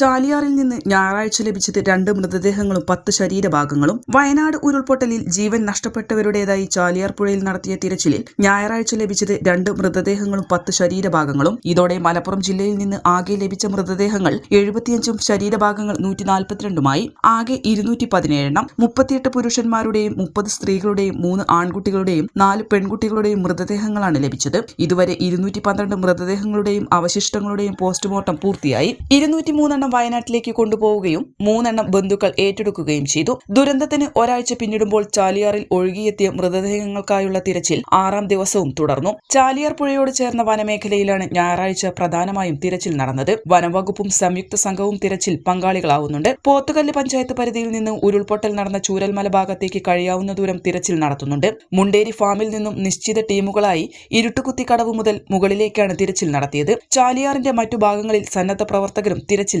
ചാലിയാറിൽ നിന്ന് ഞായറാഴ്ച ലഭിച്ചത് രണ്ട് മൃതദേഹങ്ങളും പത്ത് ശരീരഭാഗങ്ങളും. വയനാട് ഉരുൾപൊട്ടലിൽ ജീവൻ നഷ്ടപ്പെട്ടവരുടേതായി ചാലിയാർ പുഴയിൽ നടത്തിയ തിരച്ചിലിൽ ഞായറാഴ്ച ലഭിച്ചത് രണ്ട് മൃതദേഹങ്ങളും പത്ത് ശരീരഭാഗങ്ങളും. ഇതോടെ മലപ്പുറം ജില്ലയിൽ നിന്ന് ആകെ ലഭിച്ച മൃതദേഹങ്ങൾ എഴുപത്തിയഞ്ചും ശരീരഭാഗങ്ങൾ നൂറ്റി നാൽപ്പത്തിരണ്ടുമായി ആകെ ഇരുന്നൂറ്റി പതിനേഴെണ്ണം. മുപ്പത്തിയെട്ട് പുരുഷന്മാരുടെയും മുപ്പത് സ്ത്രീകളുടെയും മൂന്ന് ആൺകുട്ടികളുടെയും നാല് പെൺകുട്ടികളുടെയും മൃതദേഹങ്ങളാണ് ലഭിച്ചത്. ഇതുവരെ ഇരുന്നൂറ്റി പന്ത്രണ്ട് മൃതദേഹങ്ങളുടെയും അവശിഷ്ടങ്ങളുടെയും പോസ്റ്റ്മോർട്ടം പൂർത്തിയായി. ഇരുന്നൂറ്റി മൂന്നെണ്ണം വയനാട്ടിലേക്ക് കൊണ്ടുപോവുകയും മൂന്നെണ്ണം ബന്ധുക്കൾ ഏറ്റെടുക്കുകയും ചെയ്തു. ദുരന്തത്തിന് ഒരാഴ്ച പിന്നിടുമ്പോൾ ചാലിയാറിൽ ഒഴുകിയെത്തിയ മൃതദേഹങ്ങൾക്കായുള്ള തിരച്ചിൽ ആറാം ദിവസവും തുടർന്നു. ചാലിയാർ പുഴയോട് ചേർന്ന വനമേഖലയിലാണ് ഞായറാഴ്ച പ്രധാനമായും തിരച്ചിൽ നടന്നത്. വനംവകുപ്പും സംയുക്ത സംഘവും തിരച്ചിൽ പങ്കാളികളാവുന്നുണ്ട്. പോത്തുകല്ല് പഞ്ചായത്ത് പരിധിയിൽ നിന്ന് ഉരുൾപൊട്ടൽ നടന്ന ചൂരൽമല ഭാഗത്തേക്ക് കഴിയാവുന്ന ദൂരം തിരച്ചിൽ നടത്തുന്നുണ്ട്. മുണ്ടേരി ഫാമിൽ നിന്നും നിശ്ചിത ടീമുകളായി ഇരുട്ടുകുത്തിക്കടവ് മുതൽ മുകളിലേക്കാണ് തിരച്ചിൽ നടത്തിയത്. ചാലിയാറിന്റെ മറ്റു ഭാഗങ്ങളിൽ സന്നദ്ധ പ്രവർത്തകരും തിരച്ചിൽ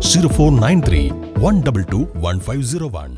Zero four nine three one double two one five zero one